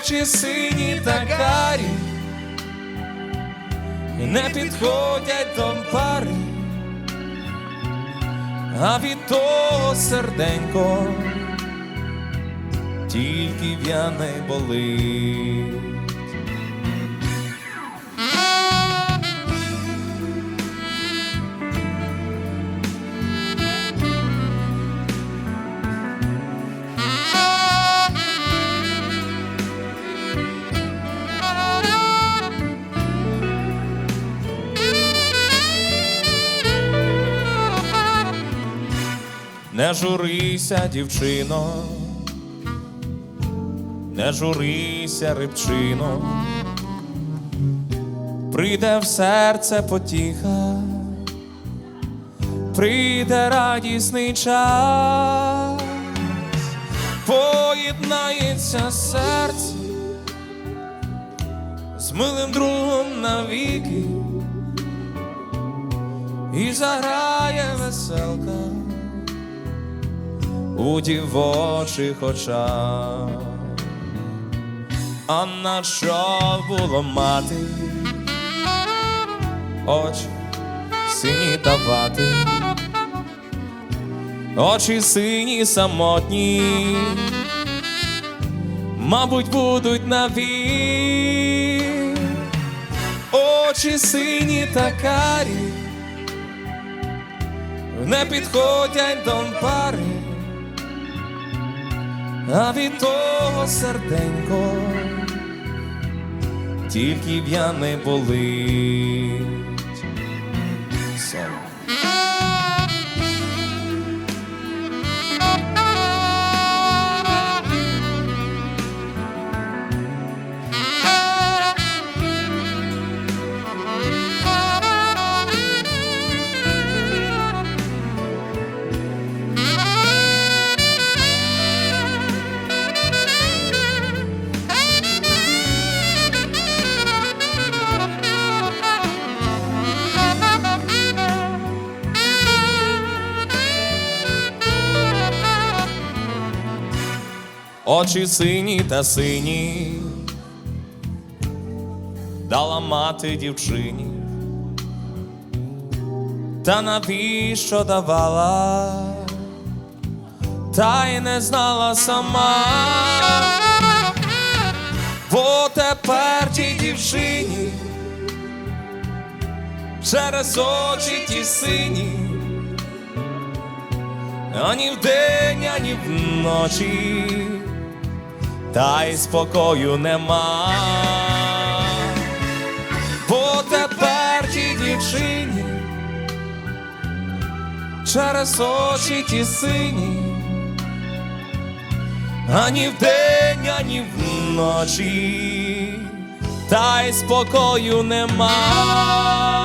очі сині та карі, не підходять до пари, а від того серденько тільки в'яне болить. Не журися, дівчино, не журися, рибчино, прийде в серце потіха, прийде радісний час, поєднається серце з милим другом навіки. І заграє веселка у дівочих очах. А на що було мати? Очі сині давати, очі сині самотні, мабуть, будуть навік. Очі сині та карі не підходять до пари а від того серденько тільки б я не Соло. Очі сині та сині, дала мати дівчині, та навіщо давала, та й не знала сама, бо тепер тій дівчині через очі ті сині ані вдень, ані вночі, та й спокою нема. Бо тепер тій дівчині через очі ті сині, ані вдень, ані вночі, та й спокою нема.